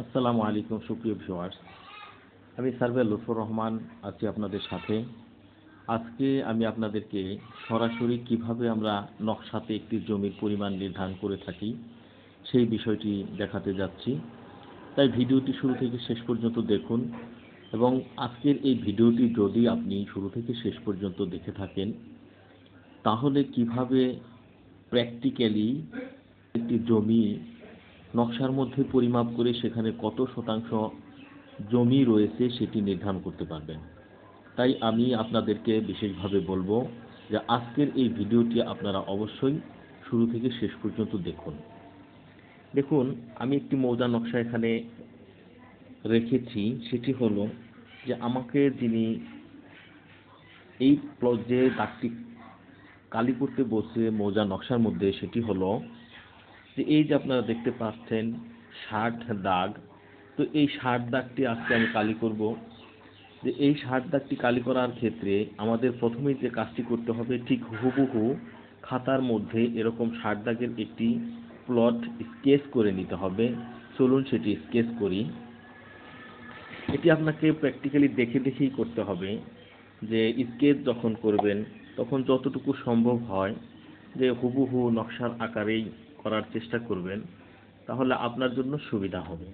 আসসালামু আলাইকুম, সুপ্রিয় ভিউয়ার্স। আমি সার্ভে লুৎফর রহমান, আছি আপনাদের সাথে। আজকে আমি আপনাদেরকে সরাসরি কীভাবে আমরা নকশাতে একটি জমির পরিমাণ নির্ধারণ করে থাকি, সেই বিষয়টি দেখাতে যাচ্ছি। তাই ভিডিওটি শুরু থেকে শেষ পর্যন্ত দেখুন এবং আজকের এই ভিডিওটি যদি আপনি শুরু থেকে শেষ পর্যন্ত দেখে থাকেন, তাহলে কীভাবে প্র্যাকটিক্যালি একটি জমি নকশার মধ্যে পরিমাপ করে সেখানে কত শতাংশ জমি রয়েছে সেটি নির্ধারণ করতে পারবেন। তাই আমি আপনাদেরকে বিশেষভাবে বলব যে আজকের এই ভিডিওটি আপনারা অবশ্যই শুরু থেকে শেষ পর্যন্ত দেখুন। দেখুন, আমি একটি মৌজা নকশা এখানে রেখেছি। সেটি হলো যে আমাকে যিনি এই প্ল- যে দাগটি কালি করতে বসে মৌজা নকশার মধ্যে সেটি হলো যে এই যে আপনারা দেখতে পাচ্ছেন ষাট দাগ, তো এই ষাট দাগটি আজকে আমি কালি করব। যে এই ষাট দাগটি কালি করার ক্ষেত্রে আমাদের প্রথমেই যে কাজটি করতে হবে, ঠিক হুবহু খাতার মধ্যে এরকম ষাট দাগের একটি প্লট স্কেচ করে নিতে হবে। চলুন সেটি স্কেচ করি। এটি আপনাকে প্র্যাকটিক্যালি দেখে দেখেই করতে হবে যে স্কেচ যখন করবেন, তখন যতটুকু সম্ভব হয় যে হুবহু নকশার আকারেই করার চেষ্টা করবেন, তাহলে আপনার জন্য সুবিধা হবে।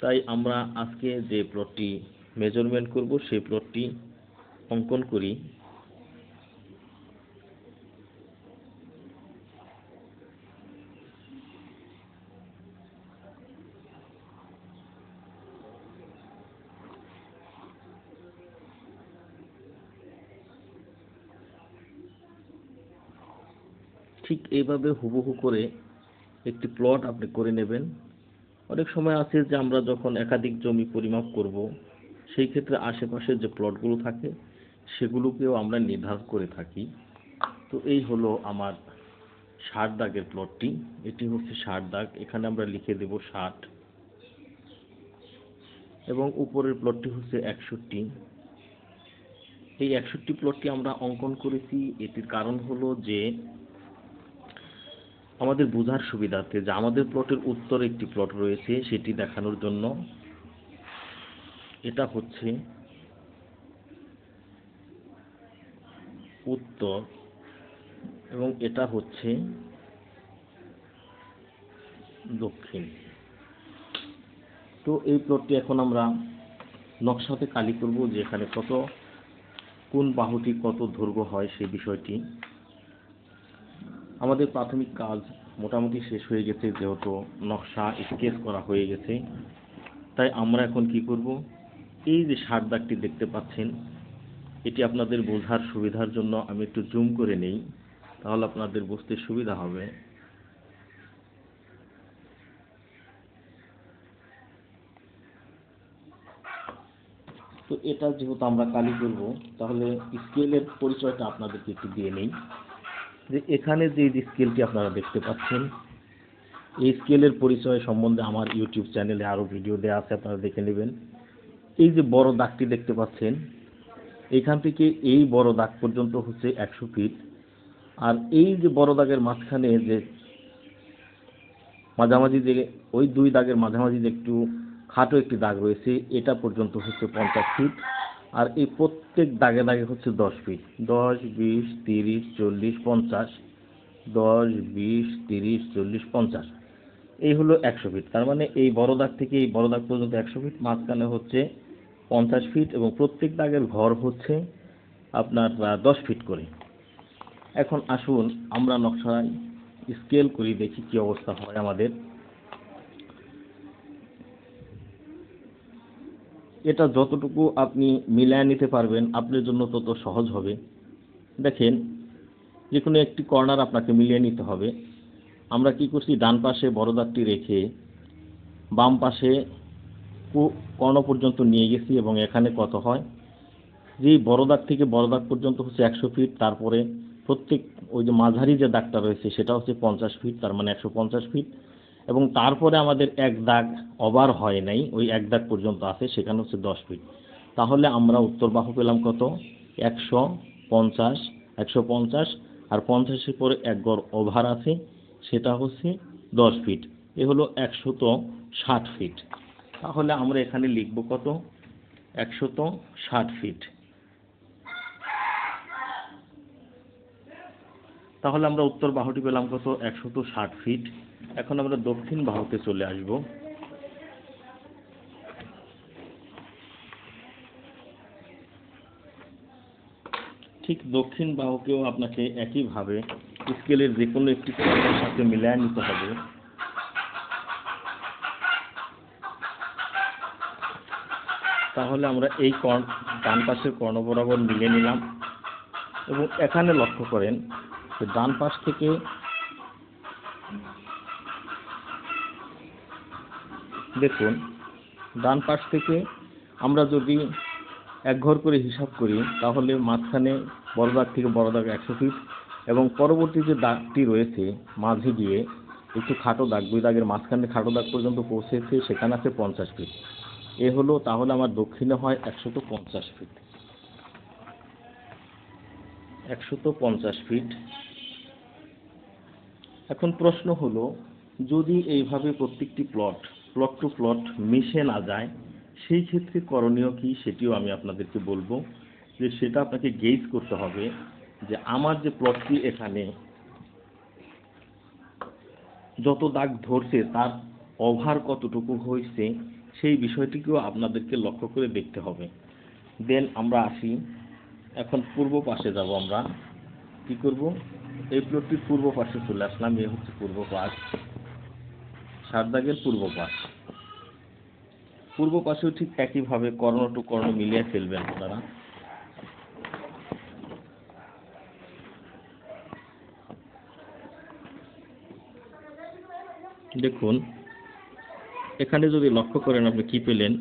তাই আমরা আজকে যে প্লটটি মেজারমেন্ট করব, সেই প্লটটি অঙ্কন করি। ঠিক এইভাবে হুবহু করে একটি প্লট আপনি করে নেবেন। অনেক সময় আছে যে আমরা যখন একাধিক জমি পরিমাপ করব, সেই ক্ষেত্রে আশেপাশে যে প্লটগুলো থাকে, সেগুলোকেও আমরা নির্ধারণ করে থাকি। তো এই হলো আমার ষাট দাগের প্লটটি এটি হচ্ছে ষাট দাগ। এখানে আমরা লিখে দেব ষাট। এবং উপরের প্লটটি হচ্ছে একষট্টি। এই একষট্টি প্লটটি আমরা অঙ্কন করেছি। এটির কারণ হলো যে আমাদের বোঝার সুবিধার্থে যে আমাদের প্লটের উত্তরে একটি প্লট রয়েছে, সেটি দেখানোর জন্য এটা হচ্ছে উত্তর এবং এটা হচ্ছে দক্ষিণ। তো এই প্লটটি এখন আমরা নকশাতে কালি করব যে এখানে কত, কোন বাহুটি কত দৈর্ঘ্য হয় সেই বিষয়টি। আমাদের প্রাথমিক কাজ মোটামুটি শেষ হয়ে গেছে, যেহেতু নকশা স্কেচ করা হয়ে গেছে। তাই আমরা এখন কি করব? এই যে ষাট দাগটি দেখতে পাচ্ছেন, এটি আপনাদের বোঝার সুবিধার জন্য আমি একটু জুম করে নেই, তাহলে আপনাদের বুঝতে সুবিধা হবে। তো এটা যেহেতু আমরা কালি করব, তাহলে স্কেলের পরিচয়টা আপনাদেরকে একটু দিয়ে নেই। যে এখানে যে স্কেলটি আপনারা দেখতে পাচ্ছেন, এই স্কেলের পরিচয় সম্বন্ধে আমার ইউটিউব চ্যানেলে আরও ভিডিও দেওয়া আছে, আপনারা দেখে নেবেন। এই যে বড় দাগটি দেখতে পাচ্ছেন, এখান থেকে এই বড় দাগ পর্যন্ত হচ্ছে একশো ফিট। আর এই যে বড় দাগের মাঝখানে যে মাঝামাঝি যে, ওই দুই দাগের মাঝামাঝি যে একটু খাটো একটি দাগ রয়েছে, এটা পর্যন্ত হচ্ছে পঞ্চাশ ফিট। আর এই প্রত্যেক দাগে দাগে হচ্ছে দশ ফিট দশ, বিশ, তিরিশ, চল্লিশ, পঞ্চাশ। দশ, বিশ, তিরিশ, চল্লিশ, পঞ্চাশ। এই হলো একশো ফিট। তার মানে এই বড় দাগ থেকে এই বড় দাগ পর্যন্ত একশো ফিট। মাঝখানে হচ্ছে পঞ্চাশ ফিট এবং প্রত্যেক দাগের ঘর হচ্ছে আপনার দশ ফিট করে। এখন আসুন আমরা নকশায় স্কেল করি, দেখি কি অবস্থা হয় আমাদের। এটা যতটুকু আপনি মিলায় নিতে পারবেন, আপনার জন্য তত সহজ হবে। দেখেন যে কোনো একটি কর্নার আপনাকে মিলিয়ে নিতে হবে। আমরা কি করছি, ডান পাশে বড় দাগটি রেখে বাম পাশে কর্ণ পর্যন্ত নিয়ে গেছি এবং এখানে কত হয়? যে বড় থেকে বড় পর্যন্ত হচ্ছে একশো ফিট, তারপরে প্রত্যেক ওই যে মাঝারি যে দাগটা রয়েছে সেটা হচ্ছে পঞ্চাশ ফিট, তার মানে একশো পঞ্চাশ ফিট। এবং তারপরে আমাদের এক দাগ ওভার হয় নাই, ওই এক দাগ পর্যন্ত আছে, সেখানে হচ্ছে দশ ফিট তাহলে আমরা উত্তর বাহু পেলাম কত? একশো পঞ্চাশ একশো পঞ্চাশ, আর পঞ্চাশের পরে এক গড় ওভার আছে, সেটা হচ্ছে দশ ফিট এ হলো একশত ষাট ফিট তাহলে আমরা এখানে লিখব কত? একশত ষাট ফিট তাহলে আমরা উত্তর বাহুটি পেলাম কত? একশত ষাট ফিট এখন আমরা দক্ষিণ বাহুতে চলে আসব। ঠিক দক্ষিণ বাহুকেও আপনাকে একইভাবে স্কেলের যে কোনো একটি সাথে মিলায় নিতে হবে। তাহলে আমরা এই কর্ণ ডান পাশের কর্ণ বরাবর মিলে নিলাম। এবং এখানে লক্ষ্য করেন যে ডান পাশ থেকে দেখুন, ডান পাশ থেকে আমরা যদি এক ঘর করে হিসাব করি, তাহলে মাঝখানে বড় দাগ থেকে বড় দাগ একশো ফিট এবং পরবর্তী যে দাগটি রয়েছে মাঝে গিয়ে একটু খাটো দাগ, দুই দাগের মাঝখানে খাটো দাগ পর্যন্ত পৌঁছেছে, সেখানে আছে পঞ্চাশ ফিট। এ হলো তাহলে আমার দক্ষিণে হয় একশত পঞ্চাশ ফিট। একশত পঞ্চাশ ফিট। এখন প্রশ্ন হলো, যদি এইভাবে প্রত্যেকটি প্লট প্লট টু প্লট মিশে না যায়, সেই ক্ষেত্রে করণীয় কি সেটিও আমি আপনাদেরকে বলব যে সেটা আপনাকে গেজ করতে হবে যে আমার যে প্লটটি এখানে যত দাগ ধরছে তার ওভার কতটুকু হয়েছে, সেই বিষয়টিকেও আপনাদেরকে লক্ষ্য করে দেখতে হবে। দেন আমরা আসি, এখন পূর্ব পাশে যাব আমরা। কি করব? এই প্লটটির পূর্ব পাশে চলে আসলাম, এ হচ্ছে পূর্ব পাশ। ষাট দাগের পূর্ব পাশ। পূর্ব পাশেও ঠিক একইভাবে কর্ণ টু কর্ণ মিলিয়ে ফেলবেন আপনারা। দেখুন, এখানে যদি লক্ষ্য করেন আপনি কি পেলেন?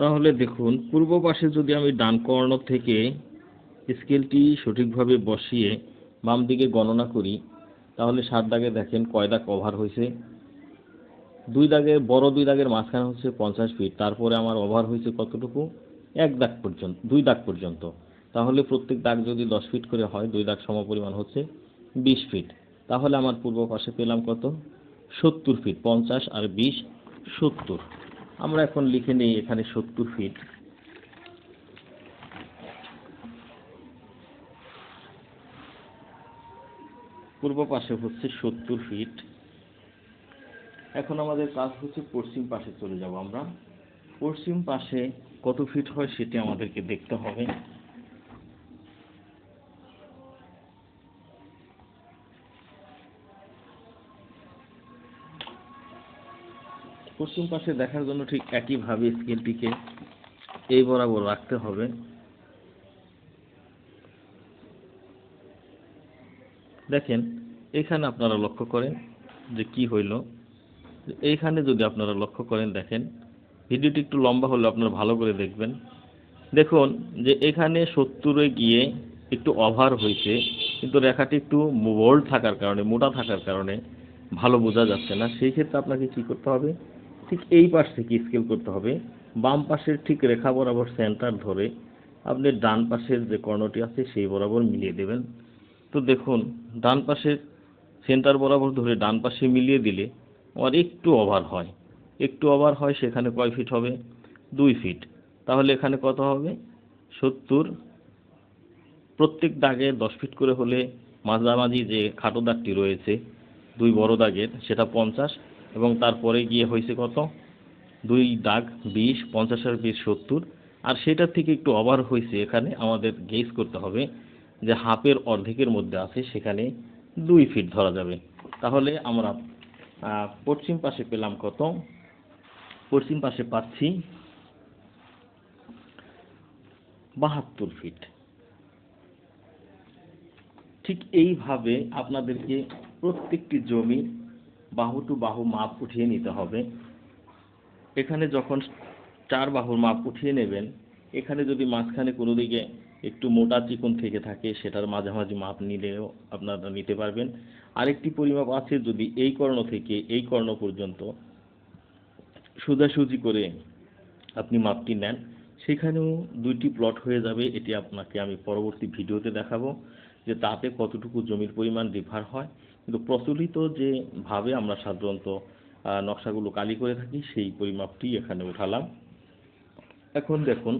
তাহলে দেখুন, পূর্ব পাশে যদি আমি ডান কর্ণ থেকে স্কেলটি সঠিকভাবে বসিয়ে বাম দিকে গণনা করি তাহলে সাত দাগে দেখেন কয় দাগ কভার হয়েছে। দুই দাগে, বড় দুই দাগের মাঝখানে হচ্ছে পঞ্চাশ ফিট তারপরে আমার ওভার হয়েছে কতটুকু? এক দাগ পর্যন্ত, দুই দাগ পর্যন্ত। তাহলে প্রত্যেক দাগ যদি দশ ফিট করে হয়, দুই দাগ সমপরিমাণ হচ্ছে বিশ ফিট তাহলে আমার পূর্ব পাশে পেলাম কত? সত্তর ফিট পঞ্চাশ আর বিশ, সত্তর। আমরা এখন লিখে নিই এখানে সত্তর ফিট পূর্ব পাশে হচ্ছে সত্তর ফিট এখন আমাদের কাজ হচ্ছে পশ্চিম পাশে চলে যাব আমরা। পশ্চিম পাশে কত ফিট হয় সেটি আমাদেরকে দেখতে হবে। পশ্চিম পাশে দেখার জন্য ঠিক একইভাবে স্কেলটিকে এই বরাবর রাখতে হবে। দেখেন, এখানে আপনারা লক্ষ্য করেন যে কি হইল। এইখানে যদি আপনারা লক্ষ্য করেন, দেখেন, ভিডিওটি একটু লম্বা হলে আপনারা ভালো করে দেখবেন। দেখুন যে এখানে সত্তরে গিয়ে একটু ওভার হয়েছে, কিন্তু রেখাটি একটু বোল্ড থাকার কারণে, মোটা থাকার কারণে ভালো বোঝা যাচ্ছে না। সেই ক্ষেত্রে আপনাকে কি করতে হবে? ঠিক এই পাশ থেকে স্কেল করতে হবে। বাম পাশের ঠিক রেখা বরাবর সেন্টার ধরে আপনি ডান পাশের যে কর্ণটি আছে, সেই বরাবর মিলিয়ে দেবেন। তো দেখুন, ডান পাশের সেন্টার বরাবর ধরে ডান পাশে মিলিয়ে দিলে আমার একটু ওভার হয়। একটু ওভার হয়, সেখানে কয় ফিট হবে? দুই ফিট তাহলে এখানে কত হবে? সত্তর। প্রত্যেক দাগে দশ ফিট করে হলে মাঝামাঝি যে খাটো দাগটি রয়েছে, দুই বড় দাগের, সেটা পঞ্চাশ। এবং তারপরে গিয়ে হয়েছে কত? দুই দাগ বিশ, পঞ্চাশের বিশ সত্তর। আর সেটার থেকে একটু ওভার হয়েছে এখানে। আমাদের গেস করতে হবে যে হাফের অর্ধেকের মধ্যে আছে, সেখানে দুই ফিট ধরা যাবে। তাহলে আমরা পশ্চিম পাশে পেলাম কত? পশ্চিম পাশে পাচ্ছি বাহাত্তর ফিট ঠিক এইভাবে আপনাদেরকে প্রত্যেকটি জমি বাহু টু বাহু মাপ উঠিয়ে নিতে হবে। এখানে যখন চার বাহুর মাপ উঠিয়ে নেবেন, এখানে যদি মাঝখানে কোনো দিকে একটু মোটা চিকন থেকে থাকে, সেটার মাঝামাঝি মাপ নিলেও আপনারা নিতে পারবেন। আরেকটি পরিমাপ আছে, যদি এই কর্ণ থেকে এই কর্ণ পর্যন্ত সোজাসুজি করে আপনি মাপটি নেন, সেখানেও দুইটি প্লট হয়ে যাবে, এটি আপনাকে আমি পরবর্তী ভিডিওতে দেখাবো যে তাতে কতটুকু জমির পরিমাণ ডিফার হয়। কিন্তু প্রচলিত যে ভাবে আমরা সাধারণত নকশাগুলো কালি করে থাকি, সেই পরিমাপটি এখানে উঠালাম। এখন দেখুন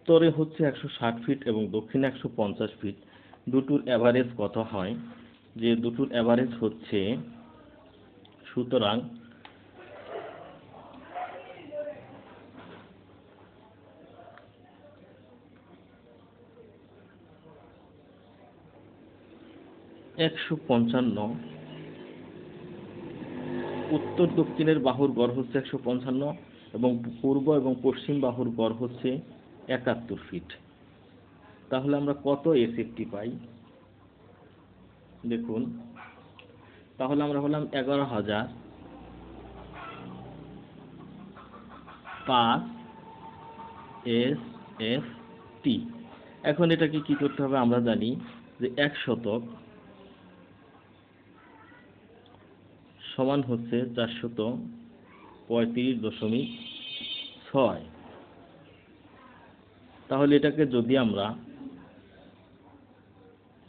উত্তরে হচ্ছে একশো ষাট ফিট এবং দক্ষিণে একশো পঞ্চাশ ফিট দুটোর অ্যাভারেজ কত হয়? যে দুটোর অ্যাভারেজ হচ্ছে, সুতরাং একশো পঞ্চান্ন। উত্তর দক্ষিণের বাহুর গড় হচ্ছে একশো পঞ্চান্ন এবং পূর্ব এবং পশ্চিম বাহুর গড় হচ্ছে একাত্তর ফিট তাহলে আমরা কত এসএফটি পাই? দেখুন, তাহলে আমরা হলাম এগারো হাজার পাঁচ এস এফ টি এখন এটাকে কি করতে হবে আমরা জানি যে এক শতক সমান হচ্ছে চারশত পঁয়ত্রিশ দশমিক ছয়। তাহলে এটাকে যদি আমরা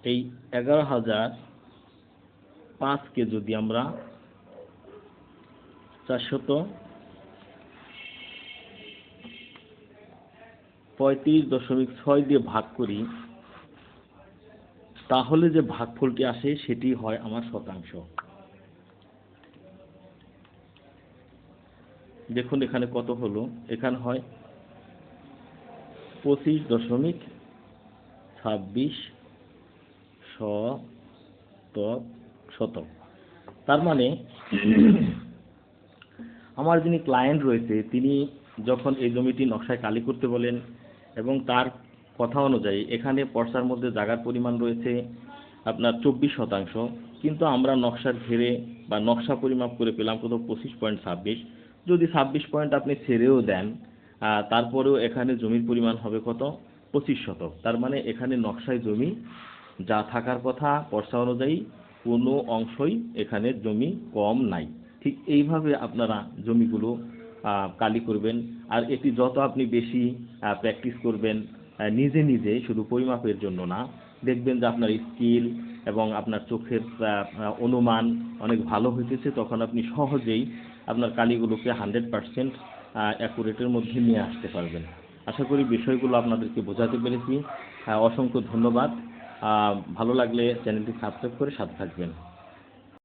এই এগারো হাজার পাঁচকে যদি আমরা চারশত পঁয়ত্রিশ দশমিক ছয় দিয়ে ভাগ করি, তাহলে যে ভাগফলটি আসে সেটি হয় আমার শতাংশ। দেখুন এখানে কত হলো? এখানে হয় পঁচিশ দশমিক ছাব্বিশ শতক শতক। তার মানে আমার যিনি ক্লায়েন্ট রয়েছে, তিনি যখন এই জমিটি নকশায় কালি করতে বলেন এবং তার কথা অনুযায়ী এখানে পর্সার মধ্যে জায়গার পরিমাণ রয়েছে আপনার চব্বিশ শতাংশ, কিন্তু আমরা নকশার ঘেরে বা নকশা পরিমাপ করে পেলাম কোথাও পঁচিশ পয়েন্ট ছাব্বিশ। যদি ছাব্বিশ পয়েন্ট আপনি ছেড়েও দেন তারপরেও এখানে জমির পরিমাণ হবে কত? পঁচিশ শতক। তার মানে এখানে নকশায় জমি যা থাকার কথা, পর্সা অনুযায়ী কোনো অংশই এখানে জমি কম নাই। ঠিক এইভাবে আপনারা জমিগুলো কালি করবেন। আর এটি যত আপনি বেশি প্র্যাকটিস করবেন নিজে নিজে শুধু পরিমাপের জন্য না, দেখবেন যে আপনার স্কিল এবং আপনার চোখের অনুমান অনেক ভালো হইতেছে। তখন আপনি সহজেই আপনার কালিগুলোকে হান্ড্রেড পারসেন্ট অ্যাকুরেটের মধ্যে নিয়ে আসতে পারবেন। আশা করি বিষয়গুলো আপনাদেরকে বোঝাতে পেরেছি। অসংখ্য ধন্যবাদ। ভালো লাগলে চ্যানেলটি সাবস্ক্রাইব করে সাথে থাকবেন।